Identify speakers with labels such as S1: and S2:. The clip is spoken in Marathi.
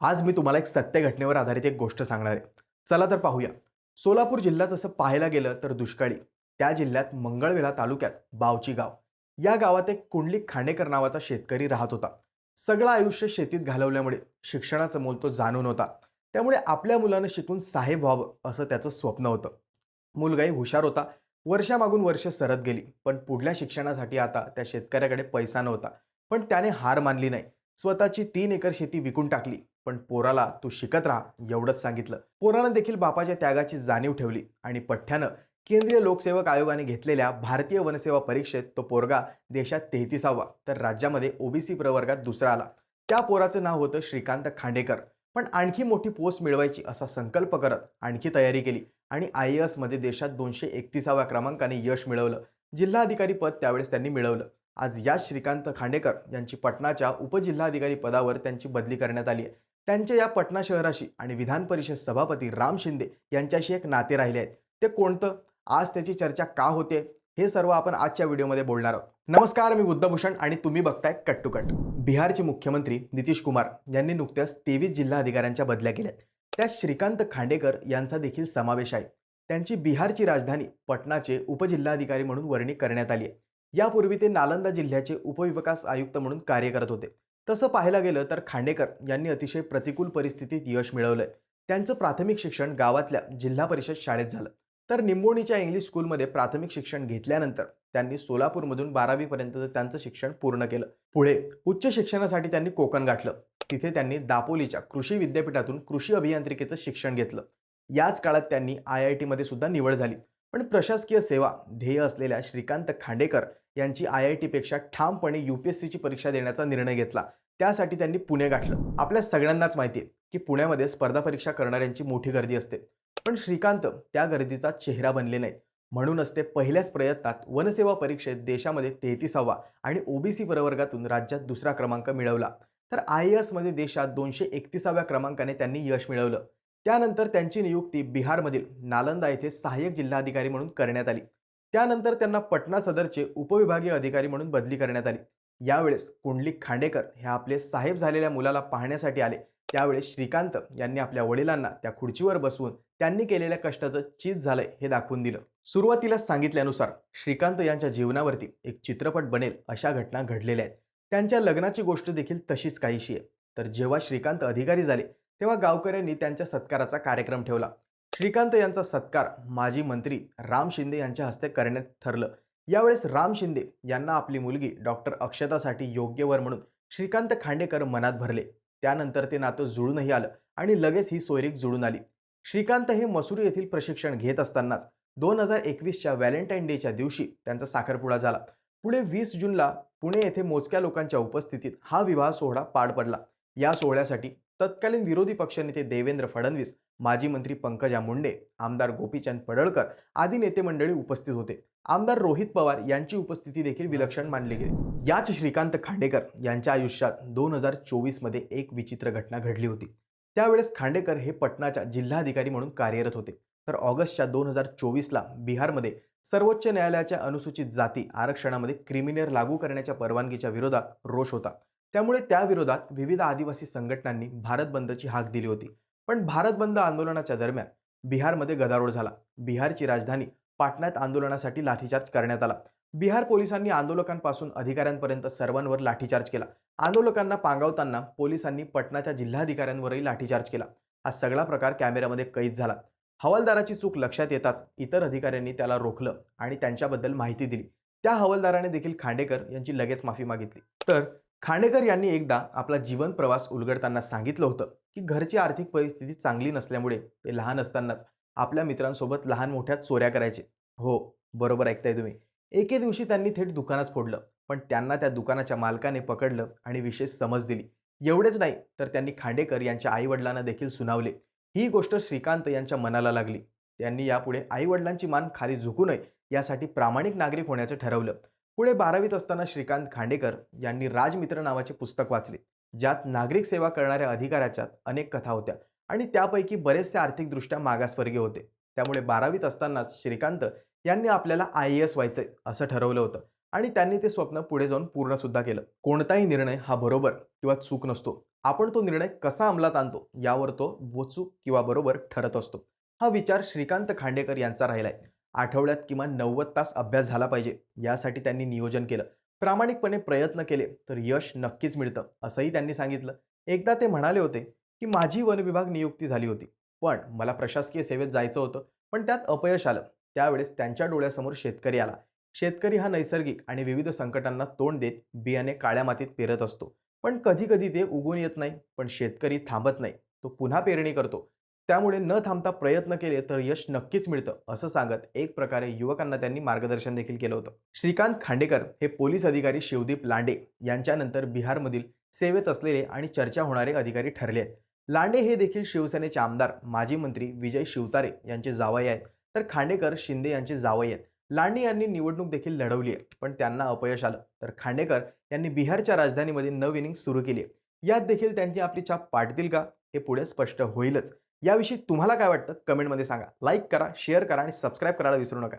S1: आज मी तुम्हाला एक सत्य घटनेवर आधारित एक गोष्ट सांगणार आहे. चला तर पाहूया. सोलापूर जिल्ह्यात असं पाहायला गेलं तर दुष्काळी. त्या जिल्ह्यात मंगळवेला तालुक्यात बावची गाव. या गावात एक कुंडली खांडेकर नावाचा शेतकरी राहत होता. सगळं आयुष्य शेतीत घालवल्यामुळे शिक्षणाचा मोल तो जाणून होता. त्यामुळे आपल्या मुलानं शिकून साहेब व्हावं असं त्याचं स्वप्न होतं. मुलगाही हुशार होता. वर्षामागून वर्ष सरत गेली. पण पुढल्या शिक्षणासाठी आता त्या शेतकऱ्याकडे पैसा नव्हता. पण त्याने हार मानली नाही. स्वतःची तीन एकर शेती विकून टाकली. पण पोराला तू शिकत राहा एवढंच सांगितलं. पोरानं देखील बापाच्या त्यागाची जाणीव ठेवली आणि पठ्ठ्यानं केंद्रीय लोकसेवक आयोगाने घेतलेल्या भारतीय वनसेवा परीक्षेत तो पोरगा देशात तेहतीसावा तर राज्यामध्ये ओबीसी प्रवर्गात दुसरा आला. त्या पोराचं नाव होतं श्रीकांत खांडेकर. पण आणखी मोठी पोस्ट मिळवायची असा संकल्प करत आणखी तयारी केली आणि आय एसमध्ये देशात दोनशे एकतीसाव्या क्रमांकाने यश मिळवलं. जिल्हाधिकारी पद त्यावेळेस त्यांनी मिळवलं. आज याच श्रीकांत खांडेकर यांची पटनाच्या उपजिल्हाधिकारी पदावर त्यांची बदली करण्यात आली आहे. त्यांच्या या पटना शहराशी आणि विधान परिषद सभापती राम शिंदे यांच्याशी एक नाते राहिले आहेत. ते कोणतं? आज त्याची चर्चा का होते? हे सर्व आपण आजच्या व्हिडिओमध्ये बोलणार आहोत. नमस्कार मी बुद्धभूषण आणि तुम्ही बघताय कट टू कट. बिहारचे मुख्यमंत्री नितीश कुमार यांनी नुकत्याच तेवीस जिल्हा अधिकाऱ्यांच्या बदल्या केल्यात त्यात श्रीकांत खांडेकर यांचा देखील समावेश आहे. त्यांची बिहारची राजधानी पटनाचे उपजिल्हाधिकारी म्हणून वर्णी करण्यात आली आहे. यापूर्वी ते नालंदा जिल्ह्याचे उपविकास आयुक्त म्हणून कार्य करत होते. तसं पाहायला गेलं तर खांडेकर यांनी अतिशय प्रतिकूल परिस्थितीत यश मिळवलंय. त्यांचं प्राथमिक शिक्षण गावातल्या जिल्हा परिषद शाळेत झालं. तर निंबोणीच्या इंग्लिश स्कूलमध्ये प्राथमिक शिक्षण घेतल्यानंतर त्यांनी सोलापूरमधून बारावीपर्यंत त्यांचं शिक्षण पूर्ण केलं. पुढे उच्च शिक्षणासाठी त्यांनी कोकण गाठलं. तिथे त्यांनी दापोलीच्या कृषी विद्यापीठातून कृषी अभियांत्रिकेचं शिक्षण घेतलं. याच काळात त्यांनी आय आय टीमध्ये सुद्धा निवड झाली. पण प्रशासकीय सेवा ध्येय असलेल्या श्रीकांत खांडेकर यांची आय आय टीपेक्षा ठामपणे यू पी एस सीची परीक्षा देण्याचा निर्णय घेतला. त्यासाठी त्यांनी पुणे गाठलं. आपल्या सगळ्यांनाच माहिती आहे की पुण्यामध्ये स्पर्धा परीक्षा करणाऱ्यांची मोठी गर्दी असते. पण श्रीकांत त्या गर्दीचा चेहरा बनले नाही म्हणूनच ते पहिल्याच प्रयत्नात वनसेवा परीक्षेत देशामध्ये तेहतीसावा आणि ओबीसी प्रवर्गातून राज्यात दुसरा क्रमांक मिळवला. तर आय एसमध्ये देशात दोनशे एकतीसाव्या क्रमांकाने त्यांनी यश मिळवलं. त्यानंतर त्यांची नियुक्ती बिहारमधील नालंदा येथे सहाय्यक जिल्हाधिकारी म्हणून करण्यात आली. त्यानंतर त्यांना पटना सदरचे उपविभागीय अधिकारी म्हणून बदली करण्यात आली. यावेळेस कुंडलिक खांडेकर हे आपले साहेब झालेल्या मुलाला पाहण्यासाठी आले. त्यावेळेस श्रीकांत यांनी आपल्या वडिलांना त्या खुर्चीवर बसवून त्यांनी केलेल्या कष्टाचं चीज झालंय हे दाखवून दिलं. सुरुवातीला सांगितल्यानुसार श्रीकांत यांच्या जीवनावरती एक चित्रपट बनेल अशा घटना घडलेल्या आहेत. त्यांच्या लग्नाची गोष्ट देखील तशीच काहीशी आहे. तर जेव्हा श्रीकांत अधिकारी झाले तेव्हा गावकऱ्यांनी त्यांच्या सत्काराचा कार्यक्रम ठेवला. श्रीकांत यांचा सत्कार माजी मंत्री राम शिंदे यांच्या हस्ते करण्यात ठरलं. यावेळेस राम शिंदे यांना आपली मुलगी डॉक्टर अक्षतासाठी योग्य वर म्हणून श्रीकांत खांडेकर मनात भरले. त्यानंतर ते नातं जुळूनही आलं आणि लगेच ही सोयरीक जुळून आली. श्रीकांत हे मसुरी येथील प्रशिक्षण घेत असतानाच दोन हजार एकवीसच्या व्हॅलेंटाईन डेच्या दिवशी त्यांचा साखरपुडा झाला. पुढे वीस जूनला पुणे येथे मोजक्या लोकांच्या उपस्थितीत हा विवाह सोहळा पार पडला. या सोहळ्यासाठी तत्कालीन विरोधी पक्षनेते देवेंद्र फडणवीस माजी मंत्री पंकजा मुंडे आमदार गोपीचंद पडळकर आदी नेते मंडळी उपस्थित होते. आमदार रोहित पवार यांची उपस्थिती देखील विलक्षण मानली गेली. याच श्रीकांत खांडेकर यांच्या आयुष्यात दोन हजार चोवीसमध्ये एक विचित्र घटना घडली होती. त्यावेळेस खांडेकर हे पटनाच्या जिल्हाधिकारी म्हणून कार्यरत होते. तर ऑगस्टच्या दोन हजार चोवीसला बिहारमध्ये सर्वोच्च न्यायालयाच्या अनुसूचित जाती आरक्षणामध्ये क्रिमिनल लागू करण्याच्या परवानगीच्या विरोधात रोष होता. त्यामुळे त्याविरोधात विविध आदिवासी संघटनांनी भारत बंदची हाक दिली होती. पण भारत बंद आंदोलनाच्या दरम्यान बिहारमध्ये गदारोळ झाला. बिहारची राजधानी पाटण्यात आंदोलनासाठी लाठीचार्ज करण्यात आला. बिहार पोलिसांनी आंदोलकांपासून अधिकाऱ्यांपर्यंत सर्वांवर लाठीचार्ज केला. आंदोलकांना पांगवताना पोलिसांनी पटनाच्या जिल्हाधिकाऱ्यांवरही लाठीचार्ज केला. हा सगळा प्रकार कॅमेऱ्यामध्ये कैद झाला. हवालदाराची चूक लक्षात येताच इतर अधिकाऱ्यांनी त्याला रोखलं आणि त्यांच्याबद्दल माहिती दिली. त्या हवालदाराने देखील खांडेकर यांची लगेच माफी मागितली. तर खांडेकर यांनी एकदा आपला जीवन प्रवास उलगडताना सांगितलं होतं की घरची आर्थिक परिस्थिती चांगली नसल्यामुळे ते लहान असतानाच आपल्या मित्रांसोबत लहान मोठ्या चोऱ्या करायचे. हो बरोबर ऐकताय तुम्ही. एके दिवशी त्यांनी थेट दुकानच फोडलं पण त्यांना त्या दुकानाच्या मालकाने पकडलं आणि विशेष समज दिली. एवढेच नाही तर त्यांनी खांडेकर यांच्या आईवडिलांना देखील सुनावले. ही गोष्ट श्रीकांत यांच्या मनाला लागली. त्यांनी यापुढे आईवडिलांची मान खाली झुकू नये यासाठी प्रामाणिक नागरिक होण्याचं ठरवलं. पुढे बारावीत असताना श्रीकांत खांडेकर यांनी राजमित्र नावाचे पुस्तक वाचले ज्यात नागरिक सेवा करणाऱ्या अधिकाऱ्याच्यात अनेक कथा होत्या आणि त्यापैकी बरेचसे आर्थिकदृष्ट्या मागासवर्गीय होते. त्यामुळे बारावीत असतानाच श्रीकांत यांनी आपल्याला आय ए एस व्हायचंय असं ठरवलं होतं आणि त्यांनी ते स्वप्न पुढे जाऊन पूर्णसुद्धा केलं. कोणताही निर्णय हा बरोबर किंवा चूक नसतो. आपण तो निर्णय कसा अंमलात आणतो यावर तो बोचूक किंवा बरोबर ठरत असतो. हा विचार श्रीकांत खांडेकर यांचा राहिलाय. आठवड्यात किमान नव्वद तास अभ्यास झाला पाहिजे. यासाठी त्यांनी नियोजन केलं. प्रामाणिकपणे प्रयत्न केले तर यश नक्कीच मिळतं असंही त्यांनी सांगितलं. एकदा ते म्हणाले होते की माझी वनविभाग नियुक्ती झाली होती पण मला प्रशासकीय सेवेत जायचं होतं पण त्यात अपयश आलं. त्यावेळेस त्यांच्या डोळ्यासमोर शेतकरी आला. शेतकरी हा नैसर्गिक आणि विविध संकटांना तोंड देत बियाणे काळ्या मातीत पेरत असतो. पण कधीकधी ते उगून येत नाही पण शेतकरी थांबत नाही. तो पुन्हा पेरणी करतो. त्यामुळे न थांबता प्रयत्न केले तर यश नक्कीच मिळतं असं सांगत एक प्रकारे युवकांना त्यांनी मार्गदर्शन देखील केलं होतं. श्रीकांत खांडेकर हे पोलीस अधिकारी शिवदीप लांडे यांच्यानंतर बिहारमधील सेवेत असलेले आणि चर्चा होणारे अधिकारी ठरले आहेत. लांडे हे देखील शिवसेनेचे आमदार माजी मंत्री विजय शिवतारे यांचे जावई आहेत. तर खांडेकर शिंदे यांचे जावई आहेत. लांडे यांनी निवडणूक देखील लढवली आहे पण त्यांना अपयश आलं. तर खांडेकर यांनी बिहारच्या राजधानीमध्ये नव इनिंग सुरू केली आहे. यात देखील त्यांची आपली छाप पाडतील का हे पुढे स्पष्ट होईलच. याविषयी तुम्हाला काय वाटतं? कमेंटमध्ये सांगा. लाईक करा शेअर करा आणि सबस्क्राईब करायला विसरू नका.